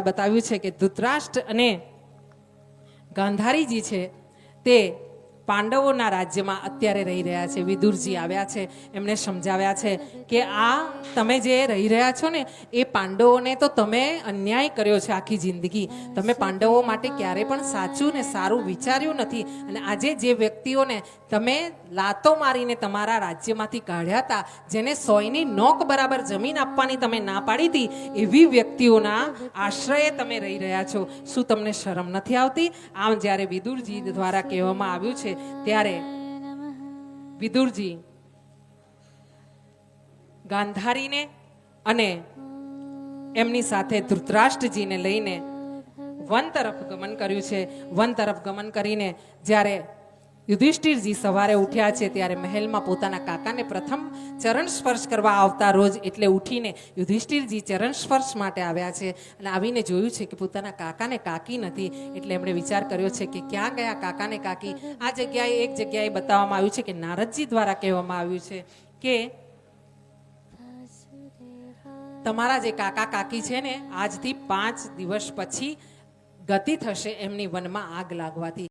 બતાવ્યું છે કે ધૃતરાષ્ટ્ર અને ગાંધારીજી છે તે પાંડવોના રાજ્યમાં અત્યારે રહી રહ્યા છે, વિદુરજી આવ્યા છે, એમણે સમજાવ્યા છે કે આ તમે જે રહી રહ્યા છો ને, એ પાંડવોને તો તમે અન્યાય કર્યો છે આખી જિંદગી. તમે પાંડવો માટે ક્યારે પણ સાચું ને સારું વિચાર્યું નથી. અને આજે જે વ્યક્તિઓને તમે લાતો મારીને તમારા રાજ્યમાંથી કાઢ્યા હતા, જેને સોયની નોક બરાબર જમીન આપવાની તમે ના પાડી હતી, એવી વ્યક્તિઓના આશ્રયે તમે રહી રહ્યા છો. શું તમને શરમ નથી આવતી? આમ જ્યારે વિદુરજી દ્વારા કહેવામાં આવ્યું છે ત્યારે વિદુરજી ગાંધારીને અને એમની સાથે ધૃતરાષ્ટ્રજીને લઈને વન તરફ ગમન કર્યું છે. વન તરફ ગમન કરીને જ્યારે યુધિષ્ઠિરજી સવારે ઉઠ્યા છે ત્યારે મહેલમાં પોતાના કાકાને પ્રથમ ચરણ સ્પર્શ કરવા આવતા રોજ એટલે ઉઠીને યુધિષ્ઠિરજી ચરણ સ્પર્શ માટે આવ્યા છે. અને આવીને જોયું છે કે પોતાના કાકાને કાકી નથી. એટલે એમણે વિચાર કર્યો છે કે ક્યાં ગયા કાકાને કાકી? આ જગ્યાએ, એક જગ્યાએ બતાવવામાં આવ્યું છે કે નારદજી દ્વારા કહેવામાં આવ્યું છે કે તમારા જે કાકા કાકી છે ને, આજથી પાંચ દિવસ પછી ગતિ થશે એમની વનમાં આગ લાગવાથી.